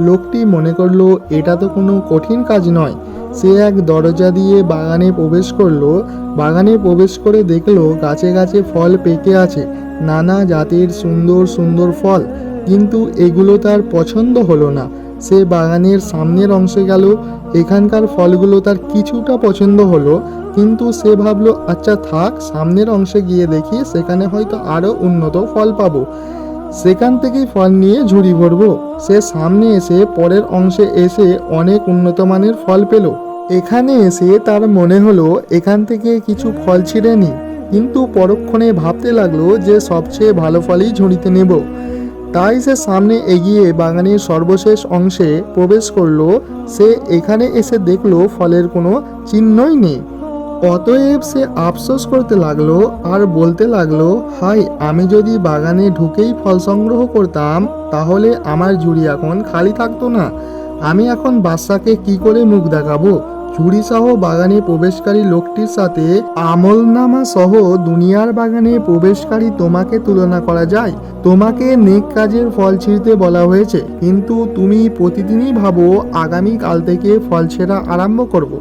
লোকটি মনে করল, এটা তো কোনো কঠিন কাজ নয়। সে এক দরজা দিয়ে বাগানে প্রবেশ করল। বাগানে প্রবেশ করে দেখল, গাছে গাছে ফল পেকে আছে। নানা জাতের সুন্দর সুন্দর ফল। কিন্তু এগুলো তার পছন্দ হলো না। সে বাগানের সামনের অংশে গেল। এখানকার ফলগুলো তার কিছুটা পছন্দ হলো। কিন্তু সে ভাবলো আচ্ছা থাক, সামনের অংশে গিয়ে দেখি, সেখানে হয়তো আরও উন্নত ফল পাবো। সেখান থেকেই ফল নিয়ে ঝুড়ি ভরবো। সে সামনে এসে পরের অংশে এসে অনেক উন্নত মানের ফল পেল। এখানে এসে তার মনে হলো, এখান থেকে কিছু ফল ছিঁড়ে নি। কিন্তু পরক্ষণে ভাবতে লাগল যে সবচেয়ে ভালো ফলই ঝুড়িতে নেব। তাই সে সামনে এগিয়ে বাগানের সর্বশেষ অংশে প্রবেশ করল। সে এখানে এসে দেখল ফলের কোনো চিহ্নই নেই। অতএব সে আফসোস করতে লাগল আর বলতে লাগল, হাই, আমি যদি বাগানে ঢুকেই ফল সংগ্রহ করতাম, তাহলে আমার ঝুড়ি এখন খালি থাকতো না। আমি এখন বাচ্চাকে কি করে মুখ দেখাবো? ঝুড়ি সহ বাগানে প্রবেশকারী লোকটির সাথে আমলনামা সহ দুনিয়ার বাগানে প্রবেশকারী তোমাকে তুলনা করা যায়। তোমাকে নেক কাজের ফল ছিঁড়তে বলা হয়েছে। কিন্তু তুমি প্রতিদিনই ভাবো আগামী কাল থেকে ফল ছেঁড়া আরম্ভ করব।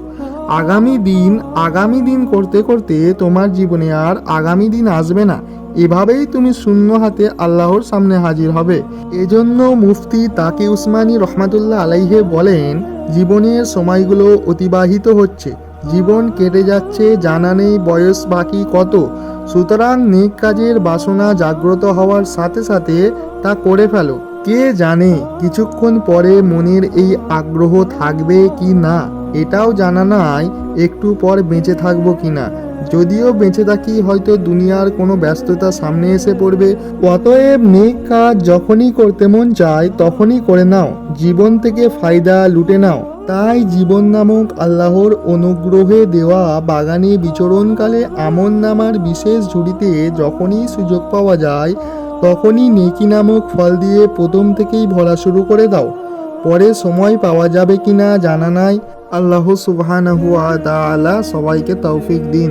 আগামী দিন আগামী দিন করতে করতে তোমার জীবনে আর আগামী দিন আসবে না। এভাবেই তুমি শূন্য হাতে আল্লাহর সামনে হাজির হবে। এজন্য মুফতি তাকে উসমানী রহমাতুল্লাহ আলাইহে বলেন, জীবনের সময়গুলো অতিবাহিত হচ্ছে। জীবন কেটে যাচ্ছে, জানা নেই বয়স বাকি কত। সুতরাং নেক কাজের বাসনা জাগ্রত হওয়ার সাথে সাথে তা করে ফেলো। কে জানে কিছুক্ষণ পরে মনের এই আগ্রহ থাকবে কি না? এটাও জানা নাই, একটু পর বেঁচে থাকব কি না? যদিও বেঁচে থাকি, হয়তো দুনিয়ার কোনো ব্যস্ততা সামনে এসে পড়বে। অতএব নেক কাজ যখনই করতে মন চায়, তখনই করে নাও। জীবন থেকে ফায়দা লুটে নাও। তাই জীবন নামক আল্লাহর অনুগ্রহে দেওয়া বাগানে বিচরণকালে আমন নামার বিশেষ ঝুড়িতে যখনই সুযোগ পাওয়া যায়, তখনই নেকি নামক ফল দিয়ে প্রথম থেকেই ভরা শুরু করে দাও। পরে সময় পাওয়া যাবে কিনা জানা নাই। আল্লাহ সুবহানাহু ওয়া তাআলা সবাইকে তৌফিক দিন